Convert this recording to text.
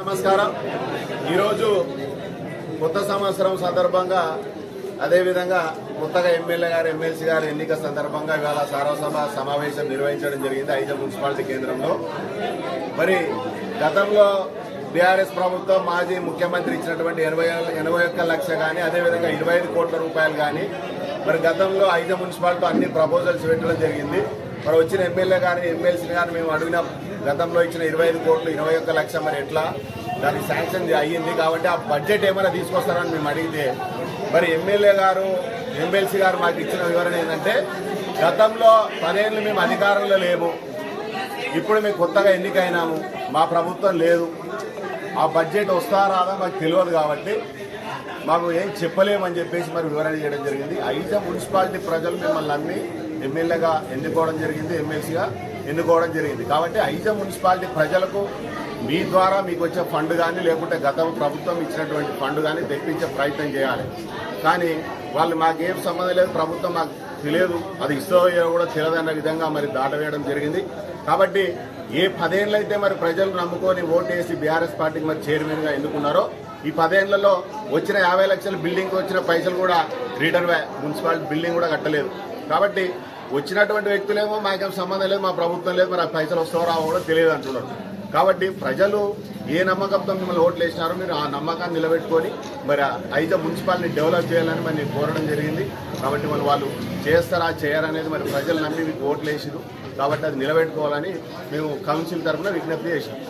నమస్కారం. ఈరోజు కొత్త సంవత్సరం సందర్భంగా అదేవిధంగా కొత్తగా ఎమ్మెల్యే గారు ఎమ్మెల్సీ గారు ఎన్నిక సందర్భంగా ఇవాళ సార్వసభ సమావేశం నిర్వహించడం జరిగింది ఐదు మున్సిపాలిటీ కేంద్రంలో. మరి గతంలో బీఆర్ఎస్ ప్రభుత్వం మాజీ ముఖ్యమంత్రి ఇచ్చినటువంటి ఎనభై ఎనభై ఒక్క లక్ష కానీ అదేవిధంగా ఇరవై ఐదు కోట్ల రూపాయలు కానీ మరి గతంలో ఐదు మున్సిపాలిటీ అన్ని ప్రపోజల్స్ పెట్టడం జరిగింది. మరి వచ్చిన ఎమ్మెల్యే గారిని ఎమ్మెల్సీని గారిని మేము అడిగిన గతంలో ఇచ్చిన ఇరవై ఐదు కోట్లు ఇరవై ఒక్క లక్ష మరి ఎట్లా? దానికి శాంక్షన్ అయ్యింది కాబట్టి ఆ బడ్జెట్ ఏమైనా తీసుకొస్తారని మేము అడిగితే మరి ఎమ్మెల్యే గారు ఎమ్మెల్సీ గారు మాకు ఇచ్చిన వివరణ ఏంటంటే గతంలో పదేళ్ళు మేము అధికారంలో లేము. ఇప్పుడు మేము కొత్తగా ఎన్నికైనాము. మా ప్రభుత్వం లేదు. ఆ బడ్జెట్ వస్తా రాదా మాకు తెలియదు కాబట్టి మాకు ఏం చెప్పలేమని చెప్పేసి మరి వివరణ చేయడం జరిగింది. ఐదు మున్సిపాలిటీ ప్రజలు మిమ్మల్ని నమ్మి ఎమ్మెల్యేగా ఎన్నుకోవడం జరిగింది ఎమ్మెల్సీగా ఎన్నుకోవడం జరిగింది. కాబట్టి ఐదు మున్సిపాలిటీ ప్రజలకు మీ ద్వారా మీకు వచ్చే ఫండ్ కానీ లేకుంటే గత ప్రభుత్వం ఇచ్చినటువంటి ఫండ్ కానీ తెప్పించే ప్రయత్నం చేయాలి. కానీ వాళ్ళు మాకేం సంబంధం లేదు ప్రభుత్వం మాకు తెలియదు. అది ఇస్తో కూడా తెలియదన్న విధంగా మరి దాటవేయడం జరిగింది. కాబట్టి ఏ పదేళ్ళైతే మరి ప్రజలు నమ్ముకొని ఓటేసి బీఆర్ఎస్ పార్టీకి మరి చైర్మన్గా ఎన్నుకున్నారో ఈ పదేళ్ళలో వచ్చిన యాభై లక్షల బిల్డింగ్కి వచ్చిన పైసలు కూడా రిటర్న్ మున్సిపాలిటీ బిల్డింగ్ కూడా కట్టలేదు. కాబట్టి వచ్చినటువంటి వ్యక్తులేమో మాకేం సంబంధం లేదు మా ప్రభుత్వం లేదు మరి ఆ పైసలు వస్తావో రావో కూడా తెలియదు అంటున్నారు. కాబట్టి ప్రజలు ఏ నమ్మకంతో మిమ్మల్ని ఓట్లు వేసినారో మీరు ఆ నమ్మకాన్ని నిలబెట్టుకొని మరి అయితే ఐదు మున్సిపాలిటీ డెవలప్ చేయాలని మరి కోరడం జరిగింది. కాబట్టి మరి వాళ్ళు చేస్తారా చేయరనేది మరి ప్రజలు నమ్మి మీకు ఓట్లు వేసిరు కాబట్టి అది నిలబెట్టుకోవాలని మేము కౌన్సిల్ తరఫున విజ్ఞప్తి చేసినాం.